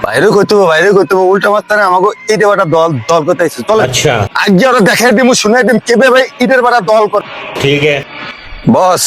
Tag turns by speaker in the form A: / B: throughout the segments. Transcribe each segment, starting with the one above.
A: বাইরে করতে হবে বাইরে করতে হবে উল্টা মাত্রা আমাকে এইটা বাটা দল দল করতে আইছে চলে।
B: আচ্ছা।
A: আজকে আরও দেখাই দিব শুনাই দিম কেবে ভাই ইটের বাটা দল কর
B: ঠিক
A: বস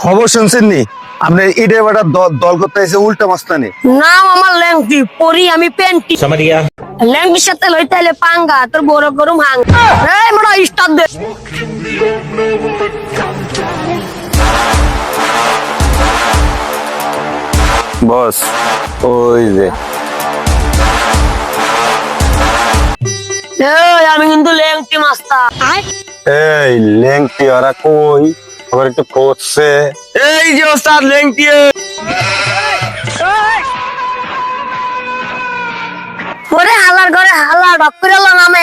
A: খবর শুনছেন নি? আপনার ইটের বাটা দল করতে আইছে উল্টা মাস্তানি
C: নাম আমার ল্যাংটি পরি আমি
B: প্যান্টি সামারিয়া
C: ল্যাংটির সাথে লইতে হলে পাঙ্গা তোর বড় গরম হাঙ্গা। এই দে
A: বস ওই যে।
C: এই আমি কিন্তু ল্যাংটি মাস্টার।
A: এই লেংটি ওরা কই? আবার একটু করছে। এই যে ওস্তাদ লেংটি।
C: ওরে হালার ঘরে হালা ডক করে এলো নামে